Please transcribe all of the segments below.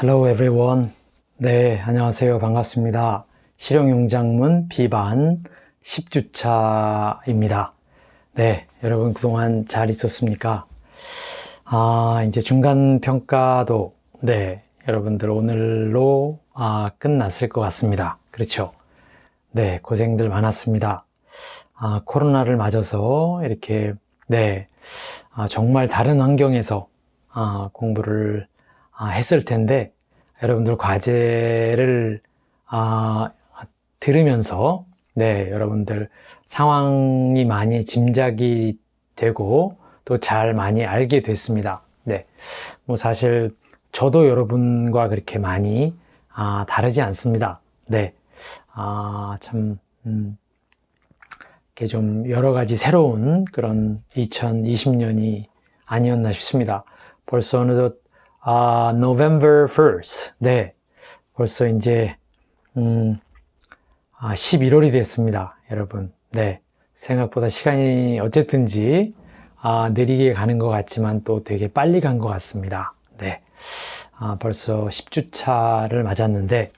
Hello everyone. 네, 안녕하세요. 반갑습니다. 실용용장문 비반 10주차입니다. 네, 여러분 그동안 잘 있었습니까? 아, 이제 중간 평가도 네, 여러분들 오늘로 아, 끝났을 것 같습니다. 그렇죠? 네, 고생들 많았습니다. 아, 코로나를 맞아서 이렇게 네, 아, 정말 다른 환경에서 아, 공부를 아, 했을 텐데 여러분들 과제를 아, 들으면서 네 여러분들 상황이 많이 짐작이 되고 또 잘 많이 알게 됐습니다. 네, 뭐 사실 저도 여러분과 그렇게 많이 아, 다르지 않습니다. 네, 아참 음, 좀 여러 가지 새로운 그런 2020년이 아니었나 싶습니다. 벌써 어느덧 아, November 1st. 네. 벌써 이제, 음, 아, 11월이 됐습니다. 여러분. 네. 생각보다 시간이 어쨌든지, 아, 느리게 가는 것 같지만 또 되게 빨리 간 것 같습니다. 네. 아, 벌써 10주 차를 맞았는데,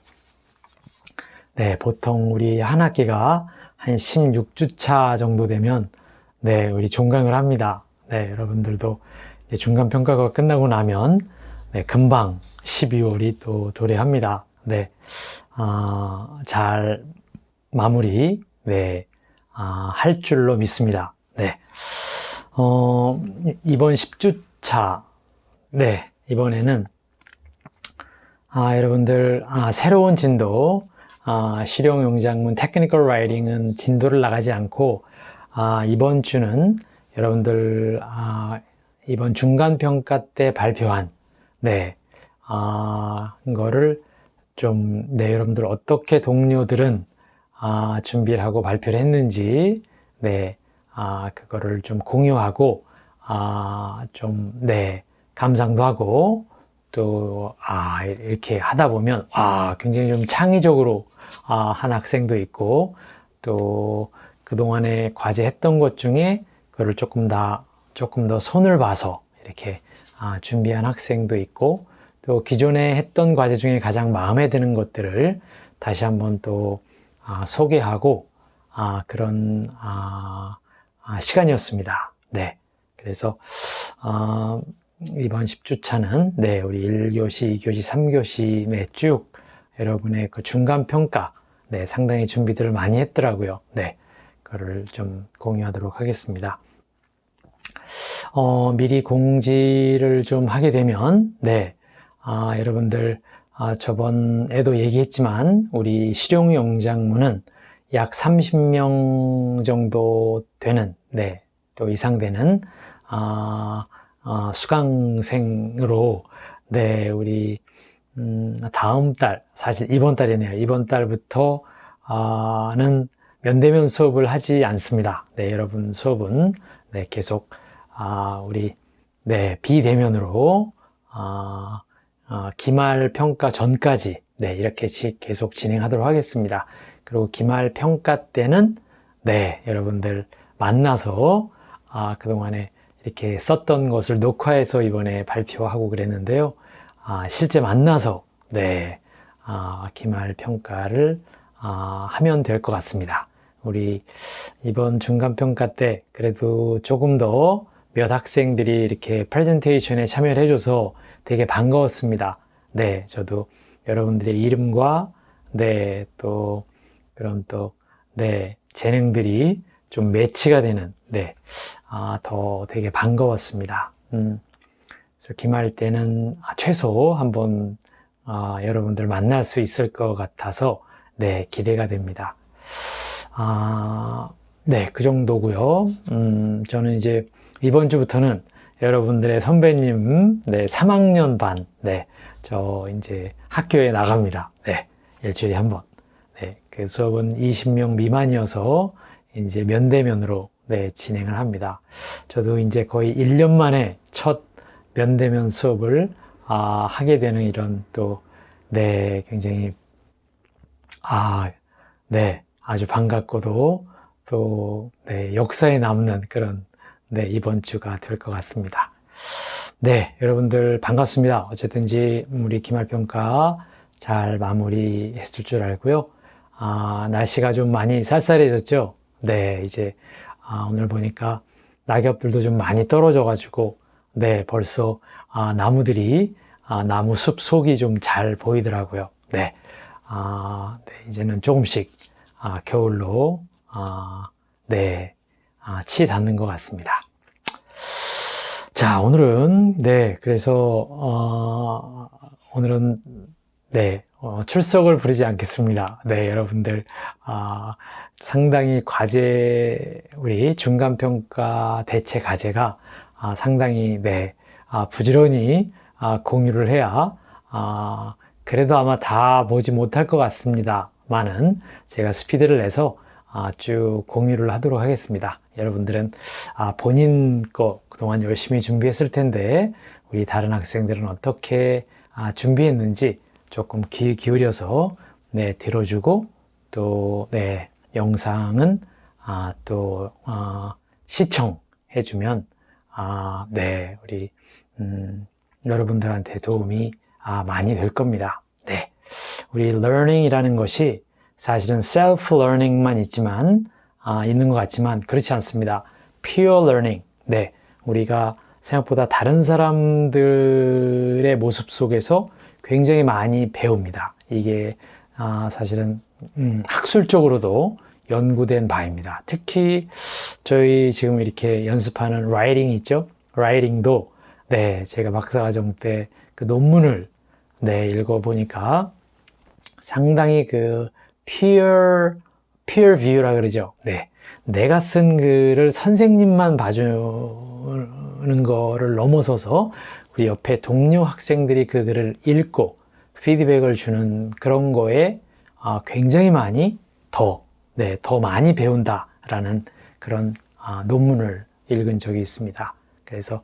네. 보통 우리 한 학기가 한 16주 차 정도 되면, 네. 우리 종강을 합니다. 네. 여러분들도 중간 평가가 끝나고 나면, 네, 금방 12월이 또 도래합니다. 네, 아, 잘 마무리, 네, 아, 할 줄로 믿습니다. 네, 어, 이번 10주차, 네, 이번에는, 아, 여러분들, 아, 새로운 진도, 아, 실용용장문 테크니컬 라이팅은 진도를 나가지 않고, 아, 이번 주는 여러분들, 아, 이번 중간평가 때 발표한 네, 아, 이거를 좀, 네, 여러분들 어떻게 동료들은 아, 준비를 하고 발표를 했는지, 네, 아, 그거를 좀 공유하고, 아, 좀, 네, 감상도 하고, 또, 아, 이렇게 하다 보면, 아, 굉장히 좀 창의적으로, 아, 한 학생도 있고, 또, 그동안에 과제 했던 것 중에, 그거를 조금 더, 조금 더 손을 봐서, 이렇게, 아, 준비한 학생도 있고 또 기존에 했던 과제 중에 가장 마음에 드는 것들을 다시 한번 또 아, 소개하고 아, 그런 아, 시간이었습니다. 네, 그래서 이번 10주차는 네, 우리 1교시, 2교시, 3교시 네, 쭉 여러분의 그 중간 평가 네, 상당히 준비들을 많이 했더라고요. 네, 그거를 좀 공유하도록 하겠습니다. 어, 미리 공지를 좀 하게 되면, 네, 아, 여러분들, 아, 저번에도 얘기했지만, 우리 실용용장문은 약 30명 정도 되는, 네, 또 이상 되는, 아, 아, 수강생으로, 네, 우리, 음, 다음 달, 사실 이번 달이네요. 이번 달부터, 아, 는 면대면 수업을 하지 않습니다. 네, 여러분 수업은, 네, 계속, 아, 우리 네 비대면으로 아, 아, 기말 평가 전까지 네 이렇게 계속 진행하도록 하겠습니다. 그리고 기말 평가 때는 네 여러분들 만나서 아, 그동안에 이렇게 썼던 것을 녹화해서 이번에 발표하고 그랬는데요. 아, 실제 만나서 네 아, 기말 평가를 아, 하면 될 것 같습니다. 우리 이번 중간평가 때 그래도 조금 더 몇 학생들이 이렇게 프레젠테이션에 참여를 해줘서 되게 반가웠습니다. 네, 저도 여러분들의 이름과 네, 또 그런 또 네, 재능들이 좀 매치가 되는 네, 아, 더 되게 반가웠습니다. 음, 그래서 기말 때는 아, 최소 한번 아, 여러분들 만날 수 있을 것 같아서 네, 기대가 됩니다. 아, 네, 그 정도고요. 음, 저는 이제 이번 주부터는 여러분들의 선배님, 네, 3학년 반, 네, 저 이제 학교에 나갑니다. 네, 일주일에 한 번. 네, 그 수업은 20명 미만이어서 이제 면대면으로 네, 진행을 합니다. 저도 이제 거의 1년 만에 첫 면대면 수업을 아, 하게 되는 이런 또, 네, 굉장히, 아, 네, 아주 반갑고도 또, 네, 역사에 남는 그런 네, 이번 주가 될 것 같습니다. 네, 여러분들 반갑습니다. 어쨌든지 우리 기말평가 잘 마무리 했을 줄 알고요. 아, 날씨가 좀 많이 쌀쌀해졌죠? 네, 이제 아, 오늘 보니까 낙엽들도 좀 많이 떨어져가지고 네, 벌써 아, 나무들이 아, 나무 숲 속이 좀 잘 보이더라고요. 네, 아, 네, 이제는 조금씩 아, 겨울로 아, 네, 아, 치 닿는 것 같습니다. 자, 오늘은, 네, 그래서, 어, 오늘은, 네, 어, 출석을 부리지 않겠습니다. 네, 여러분들, 아, 상당히 과제, 우리 중간평가 대체 과제가, 아, 상당히, 네, 아, 부지런히, 아, 공유를 해야, 아, 그래도 아마 다 보지 못할 것 같습니다. 많은 제가 스피드를 내서, 아, 쭉 공유를 하도록 하겠습니다. 여러분들은 아, 본인 거 그동안 열심히 준비했을 텐데 우리 다른 학생들은 어떻게 아, 준비했는지 조금 귀 기울여서 네, 들어주고 또 네, 영상은 아, 또 어, 시청해주면 아, 네, 우리 음, 여러분들한테 도움이 아, 많이 될 겁니다. 네, 우리 learning이라는 것이 사실은 self learning만 있지만 아, 있는 것 같지만 그렇지 않습니다. pure learning. 네, 우리가 생각보다 다른 사람들의 모습 속에서 굉장히 많이 배웁니다. 이게 아, 사실은 음, 학술적으로도 연구된 바입니다. 특히 저희 지금 이렇게 연습하는 라이팅 있죠? 라이팅도 네, 제가 박사과정 때 그 논문을 네, 읽어보니까 상당히 그 peer peer view라 그러죠. 네. 내가 쓴 글을 선생님만 봐주는 거를 넘어서서 우리 옆에 동료 학생들이 그 글을 읽고 피드백을 주는 그런 거에 아, 굉장히 많이 더, 네, 더 많이 배운다라는 그런 아, 논문을 읽은 적이 있습니다. 그래서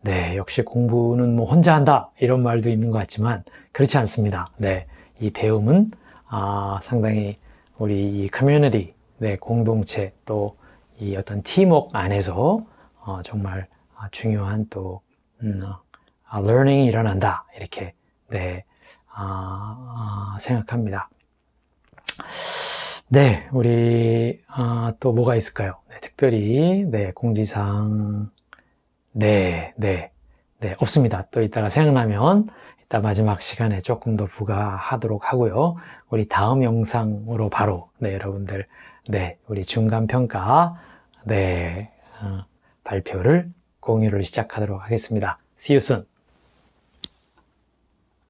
네, 역시 공부는 뭐 혼자 한다 이런 말도 있는 것 같지만 그렇지 않습니다. 네, 이 배움은 아, 상당히 우리 이 커뮤니티, 네, 공동체 또 이 어떤 팀워크 안에서 어, 정말 아, 중요한 또 음, 아, learning이 일어난다 이렇게 네, 아, 아, 생각합니다. 네, 우리 아, 또 뭐가 있을까요? 네, 특별히 네, 공지사항 네, 네, 네 없습니다. 또 이따가 생각나면 마지막 시간에 조금 더 부과하도록 하고요. 우리 다음 영상으로 바로 네, 여러분들 네, 우리 중간 평가 네, 어, 발표를 공유를 시작하도록 하겠습니다. See you soon.